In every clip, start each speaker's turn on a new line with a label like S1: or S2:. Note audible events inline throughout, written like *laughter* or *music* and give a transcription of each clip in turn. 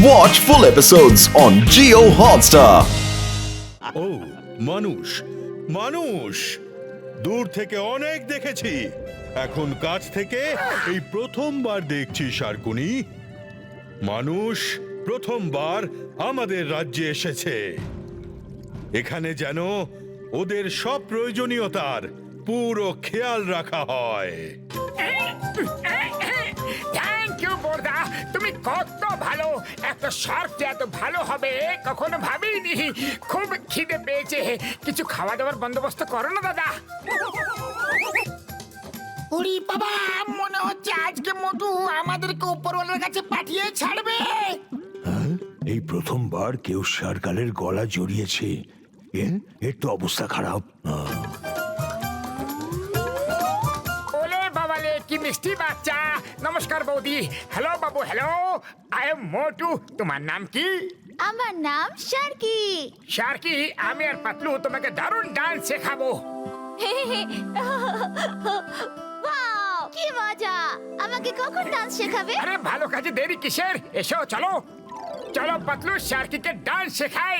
S1: Watch full episodes on Geo Hotstar.
S2: ও, মানুষ মানুষ। দূর থেকে অনেক দেখেছি। এখন কাছ থেকে এই প্রথমবার দেখছি, শার্কুনি। মানুষ প্রথমবার আমাদের রাজ্যে এসেছে। এখানে যেন ওদের সব প্রয়োজনীয়তার পুরো খেয়াল রাখা হয়।
S3: কত ভালো একটা শার্ক যে এত ভালো হবে কখনো ভাবিনি। খুব খিদে পেয়েছে। কিছু খাওয়া দাওয়ার বন্দোবস্ত করো না দাদা।
S4: ওরে বাবা মনে হচ্ছে আজকে মধু আমাদেরকে উপরওয়ালার কাছে পাঠিয়ে ছাড়বে।
S5: এই প্রথমবার কেউ সরকারের গলা জড়িয়েছে। এ? এর তো অবস্থা খারাপ। আহ,
S3: ওলে বাবালে কি মিষ্টি বাচ্চা। নমস্কার বৌদি। Hello Babu hello I am মোটু তোমার নাম কি?
S6: আমার নাম শার্কি।
S3: শার্কি আমি আর পাতলু তোমাকে দারুণ ডান্স শেখাবো।
S6: কি মজা। আমাকে কখন ডান্স শেখাবে?
S3: আরে ভালো কাজে দেরি কিসের? এসো চলো। চলো পাতলু শার্কিকে ডান্স শেখাই।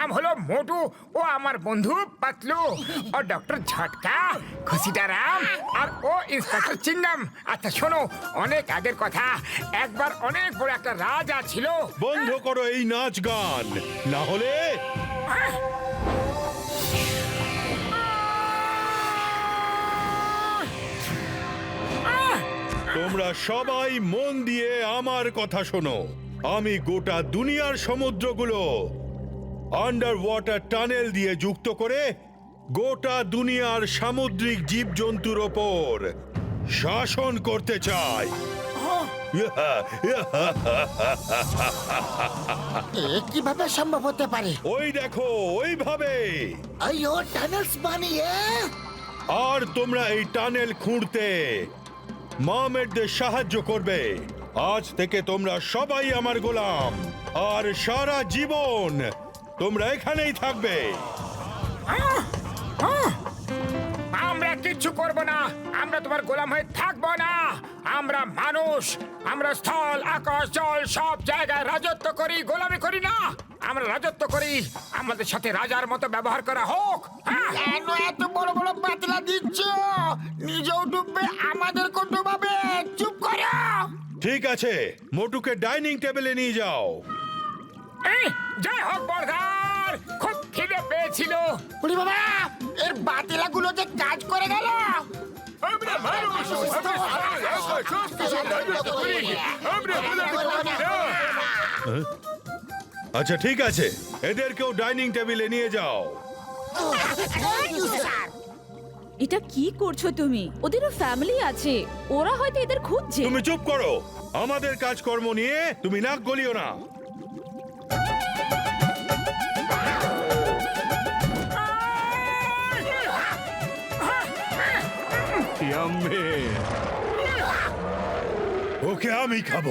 S3: নাম হলো মোটু। ও আমার বন্ধু পাতলু। ও ডক্টর ঝটকা খুশিটা রাম, আর ও ইন্সপেক্টর চিংগাম আচ্ছা শোনো, অনেক আগের কথা। একবার অনেক বড় একটা রাজা ছিল।
S2: বন্ধ করো এই নাচ গান। না হলে তোমরা সবাই মন দিয়ে আমার কথা শোনো। আমি গোটা দুনিয়ার সমুদ্রগুলো আন্ডার ওয়াটার টানেল দিয়ে যুক্ত করে গোটা দুনিয়ার সামুদ্রিক জীবজন্তুর ওপর শাসন করতে
S4: এ কীভাবে সম্ভব হতে পারে?
S2: ওই দেখো ওইভাবে।
S4: বানিয়ে।
S2: আর তোমরা এই টানেল খুঁড়তে মামেরদের সাহায্য করবে। আজ থেকে তোমরা সবাই আমার গোলাম। আর সারা জীবন তোমরা এখানেই থাকবে।
S3: আমরা কিচ্ছু করব না। আমরা তোমার গোলাম হয়ে থাকব না। আমরা মানুষ। আমরা স্থল আকাশ জল সব জায়গায় রাজত্ব করি গোলামি করি না। আমরা রাজত্ব করি। আমাদের সাথে রাজার মতো ব্যবহার করা হোক। হ্যাঁ?
S4: কেন এত বড় বড় বাতলা দিচ্ছ? নিজেও ডুববে আমাদেরকেও ডুবাবে। চুপ করো।
S2: ঠিক আছে মোটুকে ডাইনিং টেবিলে নিয়ে যাও।
S3: এই, জয় হোক বরদার খুব খিদে পেয়েছিল।
S4: ওরে বাবা এর বাতিলা গুলো যে কাজ করে গেল।
S3: আমরা মানুষ আমরা সব কিছু রাজত্ব করি আমরা গোলামি করি না
S2: আচ্ছা ঠিক আছে। এদেরকেও ডাইনিং টেবিলে নিয়ে যাও।
S7: এটা কি করছ তুমি? ওদেরও ফ্যামিলি আছে। ওরা হয়তো এদের খুঁজছে।
S2: তুমি চুপ করো। আমাদের কাজকর্ম নিয়ে তুমি নাক গলিও না। ওকে আমি খাব।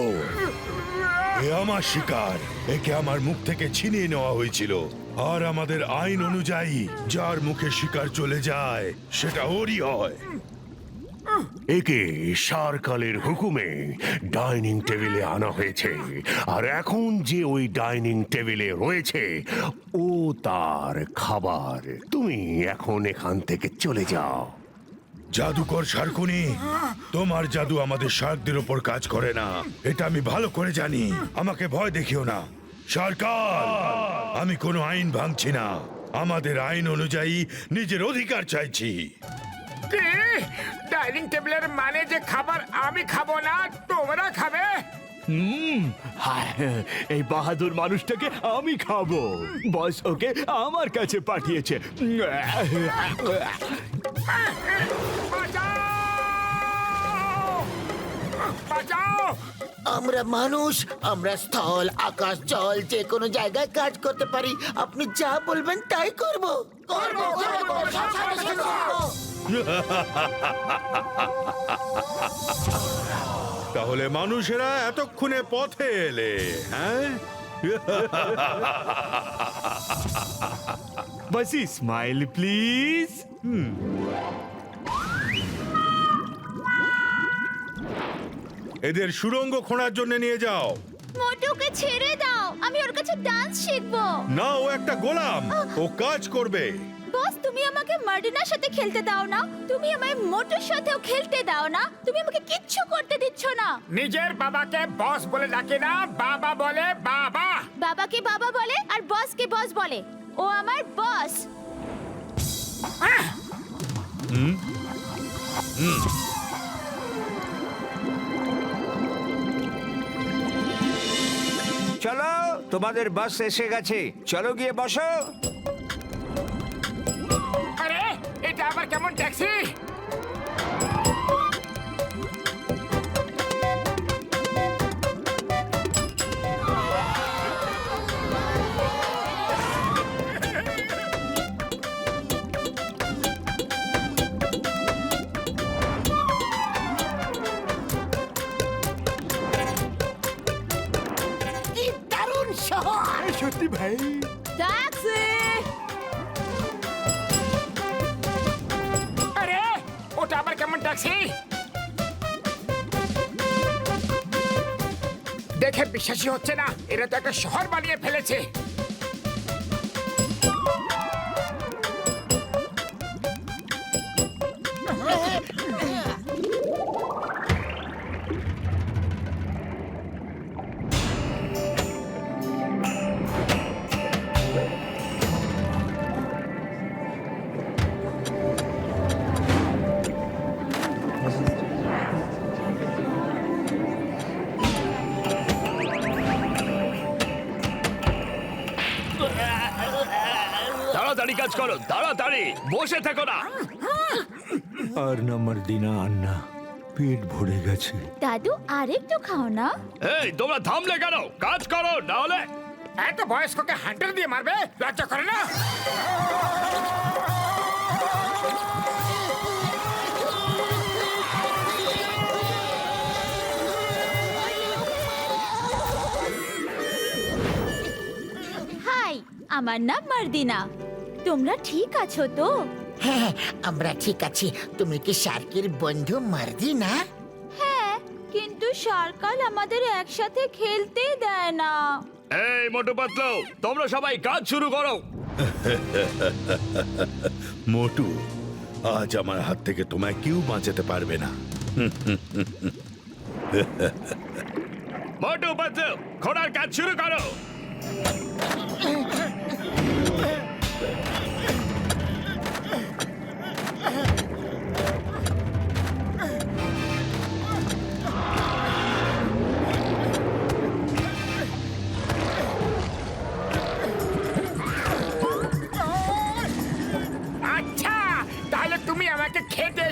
S2: এ আমার শিকার। একে আমার মুখ থেকে ছিনিয়ে নেওয়া হয়েছিল। আর আমাদের আইন অনুযায়ী, যার মুখে শিকার চলে যায়, সেটা ওরই হয়।
S5: একে সারকালের হুকুমে ডাইনিং টেবিলে আনা হয়েছে। আর এখন যে ওই ডাইনিং টেবিলে রয়েছে, ও তার খাবার। তুমি এখন এখান থেকে চলে যাও।
S2: জাদুকর শার্কুনি, তোমার জাদু আমাদের শার্কদের উপর কাজ করে না। এটা আমি ভালো করে জানি। আমাকে ভয় দেখিও না। সরকার আমি কোনো আইন ভাঙছি না। আমাদের আইন অনুযায়ী নিজের অধিকার চাইছি।
S3: ডাইনিং টেবিলের মানে যে খাবার আমি খাব না, তোমরা খাবে?
S8: হুম হায়, এই বাহাদুর মানুষটাকে আমি খাব। বস ওকে আমার কাছে পাঠিয়েছে।
S4: আমরা মানুষ আমরা স্থল আকাশ জল যে কোনো জায়গায় কাজ করতে পারি। আপনি যা বলবেন তাই করব করব করব।
S2: তাহলে মানুষেরা এতক্ষণে পথে এলে হ্যাঁ? *laughs*
S8: বসি স্মাইল প্লিজ
S2: এদের সুরঙ্গ খোঁড়ার জন্য নিয়ে যাও।
S6: মোটুকে ছেড়ে দাও আমি ওর কাছে ডান্স শিখব।
S2: না ও একটা গোলাম ও কাজ করবে।
S6: আমাকে মার্ডিনার সাথে খেলতে দাও না। তুমি আমায় মোটুর সাথেও খেলতে দাও না। তুমি আমাকে কিচ্ছু করতে দিচ্ছ না।
S3: নিজের বাবাকে বস বলে ডাকে না বাবা বলে বাবা।
S6: বাবাকে বাবা বলে আর বসকে বস বলে। ও আমার বস।
S9: চলো তোমাদের বাস এসে গেছে। চলো গিয়ে বসো।
S3: ট্যাক্সি দেখে বিশ্বাসই হচ্ছে না। এরা তো একটা শহর বানিয়ে ফেলেছে।
S8: তাড়াতাড়ি কাজ করো তাড়াতাড়ি। বসে থেকো না।
S5: আর নম্বর দিনা আন্না পেট ভরে গেছে।
S6: দাদু আরেকটু খাও না।
S8: এই তোমরা থামলে কেন? কাজ করো নাহলে
S3: এত বয়স্ককে হান্টার দিয়ে মারবে? লজ্জা করে না?
S6: আমার নাম মার্দিনা। তোমরা ঠিক আছো তো?
S4: হ্যাঁ আমরা ঠিক আছি। তুমি কি শার্কের বন্ধু মারদি না
S6: হ্যাঁ কিন্তু সরকার আমাদের একসাথে খেলতে দেয় না।
S8: এই মোটু পাতলো তোমরা সবাই কাজ শুরু করো। *laughs*
S2: মোটু আজ আমার হাত থেকে তোমায় কেউ বাঁচাতে পারবে না।
S8: মোটু পাতলো খোঁড়ার কাজ শুরু করো। *laughs*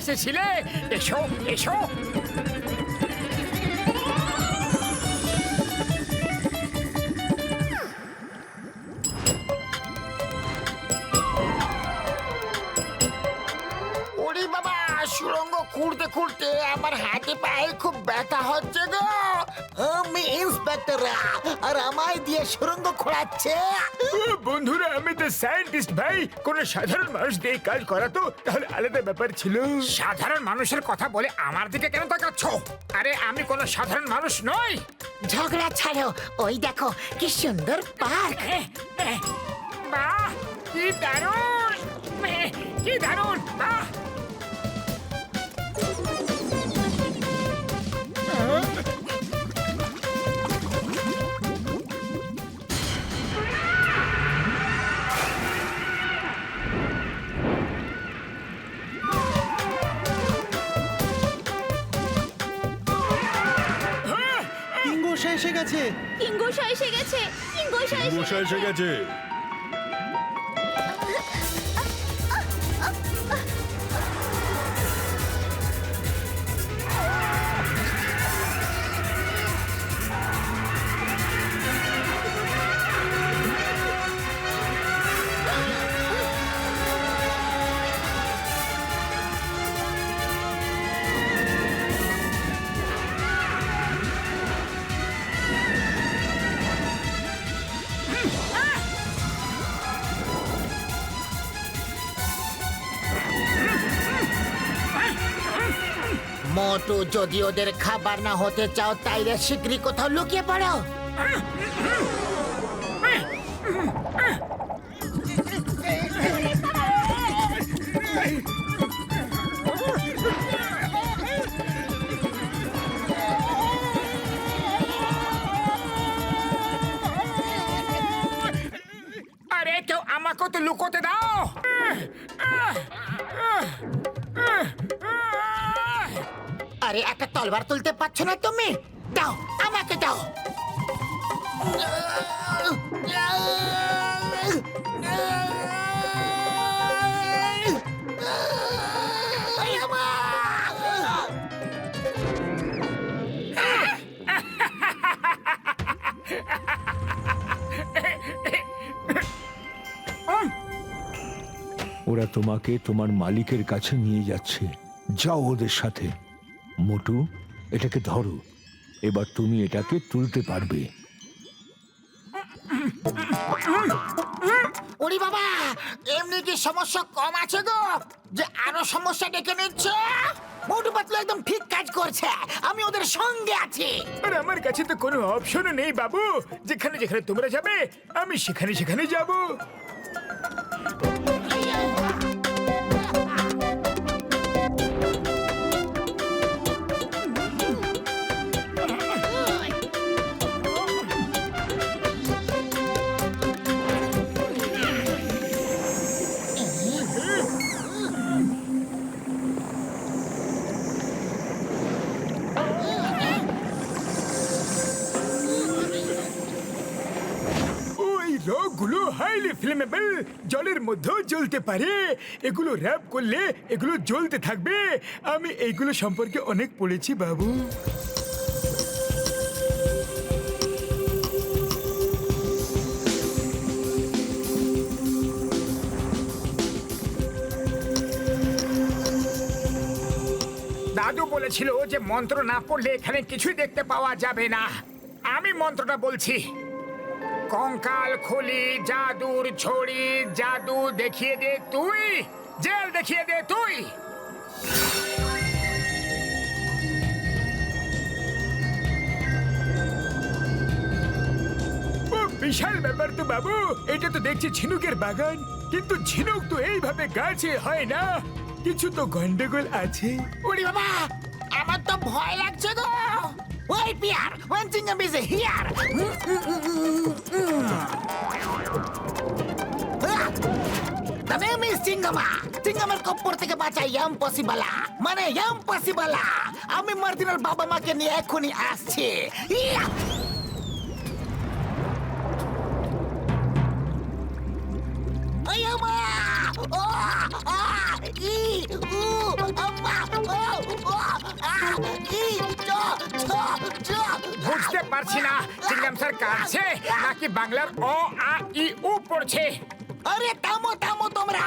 S3: এসেছিলে? এসো এসো।
S4: সুরঙ্গ খুঁড়তে খুঁড়তে আমার হাতে পায়ে খুব ব্যথা হচ্ছে গো। আমি ইন্সপেক্টর আর আমায় দিয়ে সুরঙ্গ খোঁড়াচ্ছে।
S3: বন্ধুরা আমি তো সায়েন্টিস্ট ভাই। কোন সাধারণ মানুষ দিয়ে কাজ করা তো তাহলে আলাদা ব্যাপার ছিল। সাধারণ মানুষের কথা বলে আমার দিকে কেন তাকাচ্ছ? আরে আমি কোন সাধারণ মানুষ নই।
S4: ঝগড়া ছাড়ো ওই দেখো কি সুন্দর পার্ক।
S3: বাহ কি দারুণ। কি দারুণ বাহ।
S10: গেছে।
S6: কিঙ্গোসা এসে গেছে। কিঙ্গোসা এসে
S2: গেছে।
S4: মোটু যদি ওদের খাবার না হতে চাও, তাইলে শীঘ্রই কোথাও লুকিয়ে পড়ো।
S3: আরে, কেউ আমাকেও তো লুকোতে দাও।
S4: আরে, একটা তলবার তুলতে পারছ না তুমি? দাও, আমাকে দাও।
S5: ওরা তোমাকে তোমার মালিকের কাছে নিয়ে যাচ্ছে। যাও ওদের সাথে। মোটু এটাকে ধরো। এবার তুমি এটাকে তুলতে পারবে।
S4: ওরে বাবা এমনি কি সমস্যা কম আছে গো? যে আরও সমস্যা ডেকে নিচ্ছে? মোটু পাতলু একদম ঠিক কাজ করছে। আমি ওদের সঙ্গে আছি।
S3: আর আমার কাছে তো কোনো অপশনও নেই বাবু। যেখানে যেখানে তোমরা যাবে আমি সেখানে সেখানে যাব। হাইলি ফ্লেমেবল, জলের মধ্যেও জ্বলতে পারে। এগুলো র্যাপ করলে এগুলো জ্বলতে থাকবে। আমি এইগুলো সম্পর্কে অনেক পড়েছি, বাবু। দাদু বলেছিল যে মন্ত্র না পড়লে এখানে কিছুই দেখতে পাওয়া যাবে না। আমি মন্ত্রটা বলছি। কঙ্কাল খুলি জাদুর ছড়ি জাদু দেখিয়ে দে তুই জেল দেখিয়ে দে তুই। বিশাল ব্যাপার তো বাবু এটা তো দেখছি ঝিনুকের বাগান কিন্তু ঝিনুক তো এইভাবে গাছে হয় না। কিছু তো গন্ডগোল আছে।
S4: ওরে বাবা আমার তো ভয় লাগছে গো। ওই পিয়ার one চিংগাম is here The name is চিঙ্গামা চিঙ্গামের কপ্পর থেকে বাঁচা ইয়াম পসিবলা মানে ইয়াম পসিবলা আমি মার্দিনার বাবা মাকে নিয়ে এখনই আসছি। ইয়া!
S3: পারছি না। চিংগাম স্যার কাছে নাকি বাংলার অ, আ, ই, উ পড়ছে?
S4: আরে, থামো থামো তোমরা।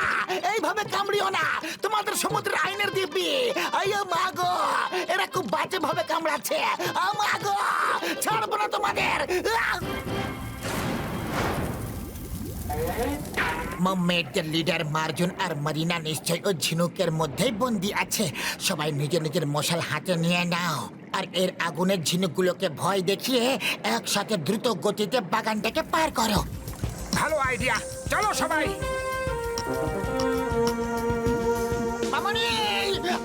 S4: এইভাবে কামড়িও না। তোমাদের সমুদ্রের আইনের দিব্যি। আইয়ো মাগো এরা খুব বাজে ভাবে কামড়াচ্ছে মাগো ছাড়বো না তোমাদের। মম্মেটের লিডার মার্জুন আর মারিনা নিশ্চয় ও ঝিনুকের মধ্যেই বন্দি আছে। সবাই নিজের নিজের মশাল হাতে নিয়ে নাও। আর এর আগুনের ঝিনুকগুলোকে ভয় দেখিয়ে একসাথে দ্রুত গতিতে বাগানটাকে পার করো।
S3: ভালো আইডিয়া। চলো সবাই।
S4: মামনি!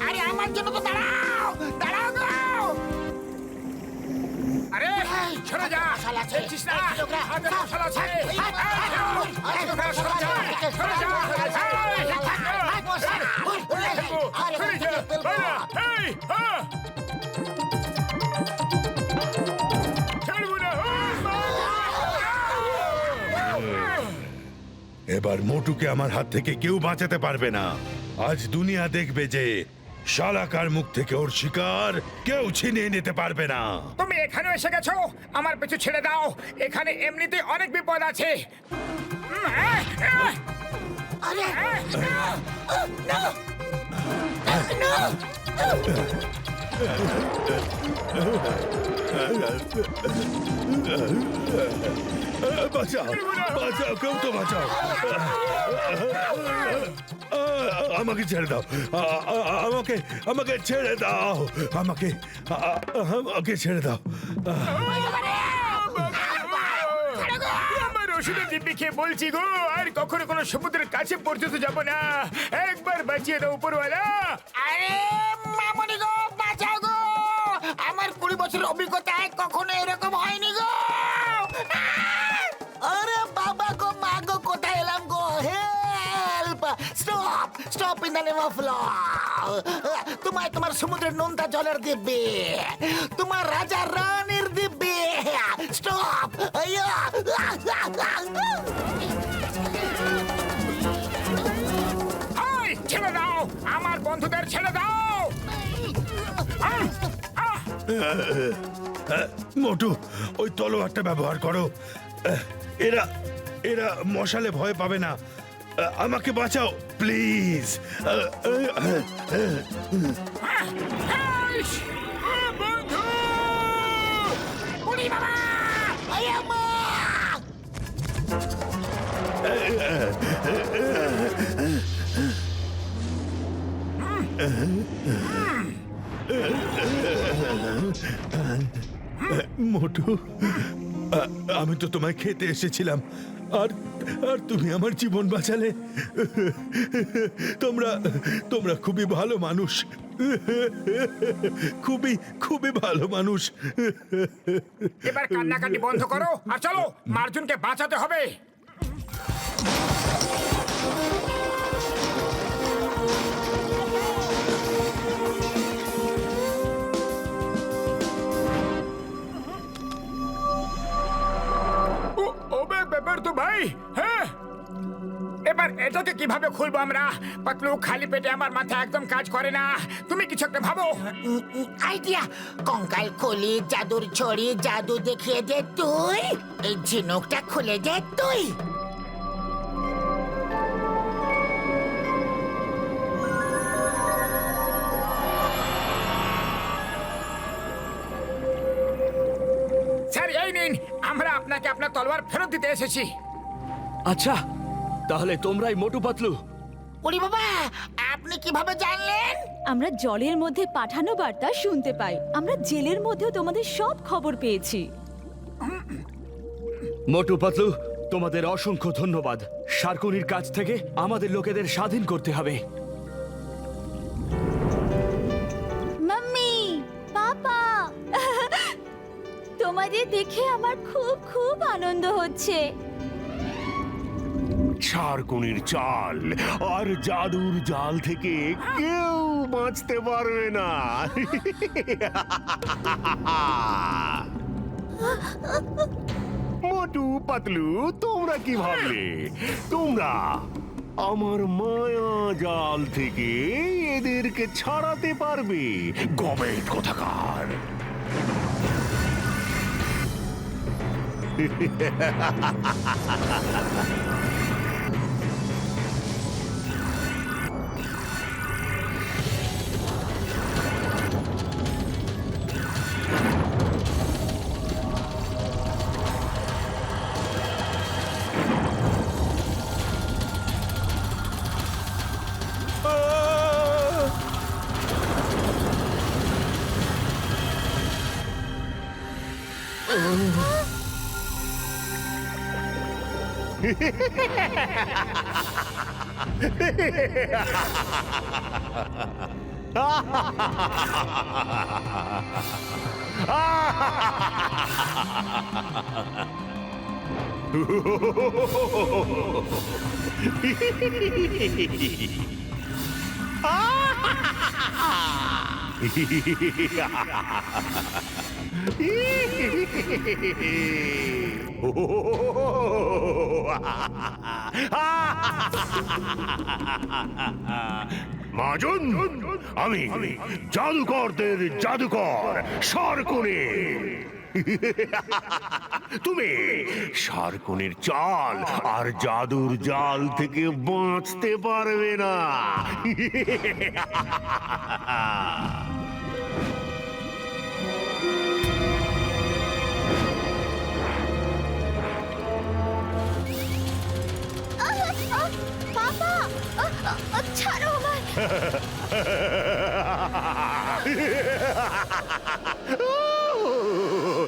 S4: আরে আমার জন্য তো দাঁড়াও! দাঁড়াও
S3: আরে সরে যা
S2: এবার মোটুকে আমার হাত থেকে কেউ বাঁচাতে পারবে না আজ দুনিয়া দেখবে যে শালাকার মুখ থেকে ওর শিকার কেউ ছিনিয়ে নিতে পারবে না।
S3: তুমি এখানে এসে গেছো? আমার পিছু ছেড়ে দাও। এখানে এমনিতে অনেক বিপদ আছে।
S4: আরে
S2: বাঁচাও বাঁচাও কেউ তো বাঁচাও। আমাকে ছেড়ে দাও। আমাকে আমাকে ছেড়ে দাও। আমাকে আমাকে ছেড়ে দাও।
S3: আমার ওষুধের দিব্যি খেয়ে বলছি গো আর কখনো কোনো সমুদ্রের কাছে পর্যন্ত যাব না। একবার বাঁচিয়ে দাও উপরওয়ালা।
S4: আরে মামনি গো বাঁচাও গো। আমার কুড়ি বছরের অভিজ্ঞতায় কখনো এরকম হয়নি। ইন নেম অফ তোমায় তোমার সমুদ্রের নোনতা জলের দিব্যে। তোমার রাজা রানীর দিব্যে। স্টপ
S3: হাই ছেড়ে দাও! আমার বন্ধুদের ছেড়ে দাও!
S2: মোটু ওই তলোয়ারটা ব্যবহার করো। এরা এরা মশালে ভয় পাবে না। আমাকে বাঁচাও প্লিজ মোটু আমি তো তোমায় খেতে এসেছিলাম আর আর তুমি আমার জীবন বাঁচালে। তোমরা তোমরা খুবই ভালো মানুষ। খুবই খুবই ভালো মানুষ।
S3: এবার কান্নাকাটি বন্ধ করো, আর চলো মার্জুনকে বাঁচাতে হবে। ভাই হ্যাঁ? এবার এটাকে কীভাবে খুলবো আমরা? পাতলু খালি পেটে আমার মাথা একদম কাজ করে না। তুমি কিছু একটা ভাবো?
S4: আইডিয়া কঙ্কাল খুলি জাদুর ছড়ি জাদু দেখিয়ে দে তুই। এই ঝিনুকটা খুলে দে তুই।
S3: স্যার এই নিন। আমরা আপনাকে আপনার তলোয়ার ফেরত দিতে এসেছি।
S8: আচ্ছা তাহলে তোমরাই মোটু পাতলু।
S4: ওরে বাবা আপনি কীভাবে জানলেন?
S7: আমরা জলের মধ্যে পাঠানো বার্তা শুনতে পাই। আমরা জেলের মধ্যেও তোমাদের সব খবর পেয়েছি।
S8: মোটু পাতলু তোমাদের অসংখ্য ধন্যবাদ। শার্কুনির কাছ থেকে আমাদের লোকেদের স্বাধীন করতে হবে।
S6: Mummy papa. তোমাদের দেখে আমার খুব খুব আনন্দ হচ্ছে।
S5: ষাড়কুনির চাল। আর জাদুর জাল থেকে কেউ বাঁচতে পারবে না। মটু পাতলু, তোমরা কি ভাবলে? তোমরা আমার মায়া জাল থেকে এদেরকে ছাড়াতে পারবে, গবেট কোথাকার? ha ha ha ha ha ah! মাজন, আমি জাদুকরদের জাদুকর, সারকনে। তুমি সারকনের চাল আর জাদুর জাল থেকে বাঁচতে পারবে না।
S6: ছাড়ো আমায়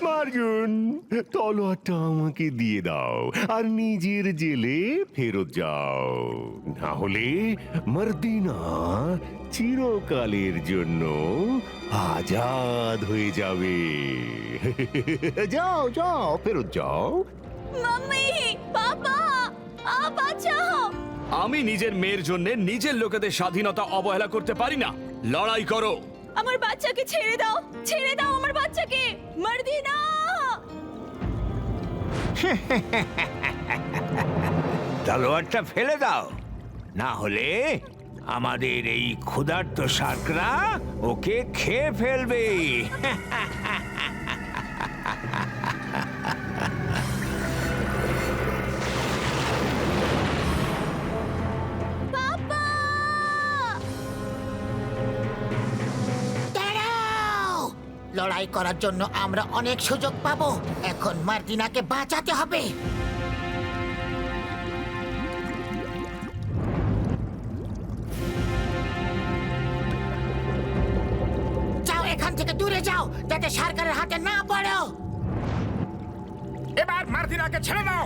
S5: মার্জুন তলোয়ারটা আমাকে দিয়ে দাও আর নিজের জেলে ফেরত যাও না হলে মর্দিনা চিরকালের জন্য আজাদ হয়ে যাবে যাও যাও ফেরত যাও
S6: মাম্মি বাবা আ বাঁচাও
S8: আমি নিজের মেয়ের জন্য নিজের লোকেদের স্বাধীনতা অবহেলা করতে পারি না। লড়াই করো।
S6: আমার বাচ্চাকে ছেড়ে দাও। ছেড়ে দাও আমার বাচ্চাকে। মর্দিনা! *laughs*
S9: তলোয়ারটা ফেলে দাও। না হলে আমাদের এই ক্ষুধার্ত শাকরা ওকে খেয়ে ফেলবে। *laughs*
S4: লড়াই করার জন্য আমরা অনেক সুযোগ পাবো। এখন মার্টিনাকে বাঁচাতে হবে। যাও, এখান থেকে দূরে যাও, যাতে সরকারের হাতে না পড়ো
S3: এবার মার্দিনাকে ছেড়ে দাও।